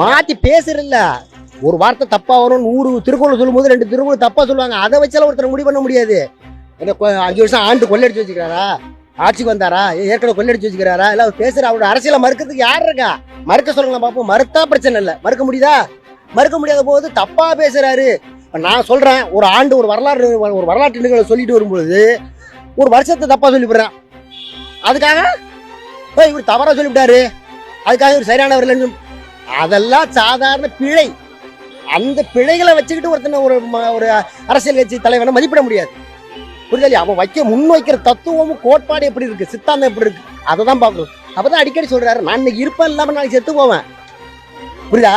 மாத்தி பேசுறல்ல ஒரு வார்த்தை தப்பா வரும் நூறு திருக்குறள் சொல்லும்போது ரெண்டு திருக்குறள் தப்பா சொல்லுவாங்க. அதை வச்சாலும் ஒருத்தர் முடிவு பண்ண முடியாது. என்ன அஞ்சு வருஷம் ஆண்டு கொள்ளடிச்சு வச்சுக்கிறாரா? ஆட்சிக்கு வந்தாரா? ஏற்கனவே கொள்ளடிச்சு வச்சுக்கிறாரா? இல்ல அவர் பேசுற அவரோட அரசியலை மறுக்கிறதுக்கு யார் இருக்கா? மறுக்க சொல்லுங்களா பாப்போம். மறுத்தா பிரச்சனை இல்லை. மறுக்க முடியுதா? மறுக்க முடியாத போது தப்பா பேசுறாரு. நான் சொல்றேன் ஒரு ஆண்டு ஒரு வரலாறு ஒரு வரலாற்று நிகழ்வை சொல்லிட்டு வரும்பொழுது ஒரு வருஷத்தை தப்பா சொல்லிவிடுறேன். அதுக்காக? இவர் தவறா சொல்லிவிட்டாரு. அதுக்காக இவர் சரியானவர் இல்லைன்னு அதெல்லாம் சாதாரண பிழை. அந்த பிழைகளை வச்சுக்கிட்டு ஒருத்தனை ஒரு ஒரு அரசியல் கட்சி தலைவனை மதிப்பிட முடியாது. புரிதலையா அவன் வைக்க முன் வைக்கிற தத்துவமும் கோட்பாடு எப்படி இருக்கு? சித்தாந்தம் எப்படி இருக்கு? அதை தான் பார்க்கணும். அப்பதான் அடிக்கடி சொல்றாரு நான் இன்னைக்கு இருப்பேன் இல்லாம நாளைக்கு செத்து போவேன். புரியுதா?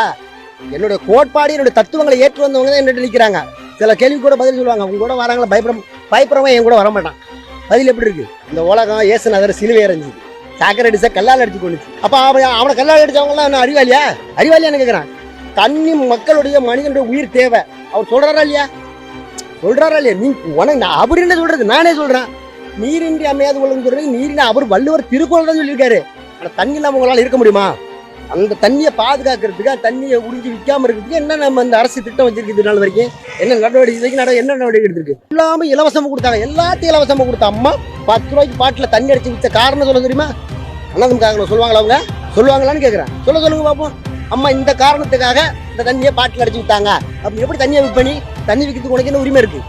என்னுடைய கோட்பாடு என்னுடைய தத்துவங்களை ஏற்று வந்தவங்க தான் என்னட்டு நிற்கிறாங்க சில கேள்வி கூட பதில் சொல்லுவாங்க. அவங்க கூட வராங்களா? பயப்பட பயப்படுறவன் என் கூட வர மாட்டான். பதில் எப்படி இருக்கு? இந்த உலகம் ஏசுநகர் சிலுவை அரைஞ்சுது சாக்கரை அடிச்சா கல்லால் அடிச்சு கொண்டுச்சு அப்போ அவன் அவனை கல்லால் அடிச்சவங்க என்ன அறிவாளியா? அறிவாளியான்னு கேட்குறான் தண்ணி மக்களுடைய மனிதனுடைய உயிர் தேவை. அவர் சொல்றாரா இல்லையா? சொல்றாரா இல்லையா? நீ உனக்கு நான் அவர் என்ன சொல்றது? நானே சொல்றேன். நீரின்றி அமையாது உலகம் சொல்றது நீரின் அவர் வள்ளுவர் திருக்குறள் தான் சொல்லியிருக்காரு. ஆனா தண்ணி இல்லாம உங்களால இருக்க முடியுமா? அந்த தண்ணியை பாதுகாக்கிறதுக்கு தண்ணியை உறிஞ்சி விற்காம இருக்கிறதுக்கு என்ன நம்ம அந்த அரசு திட்டம் வச்சிருக்கு நாள் வரைக்கும்? என்ன நடவடிக்கை நட என்ன நடவடிக்கை எடுத்திருக்கு? எல்லாமே இலவசமாக கொடுத்தாங்க. எல்லாத்தையும் இலவசமா கொடுத்த அம்மா பத்து ரூபாய்க்கு பாட்டில் தண்ணி அடிச்சு வித்த காரணம் சொல்ல தெரியுமா? அண்ணாதுக்காக சொல்லுவாங்களா அவங்க? சொல்லுவாங்களான்னு கேட்குறேன் சொல்ல சொல்லுங்க பார்ப்போம் அம்மா இந்த காரணத்துக்காக இந்த தண்ணியை பாட்டில் அடிச்சு விட்டாங்க அப்படி எப்படி தண்ணியை விற்பனி? தண்ணி விற்கிறதுக்கு உனக்கு என்ன உரிமை இருக்கு?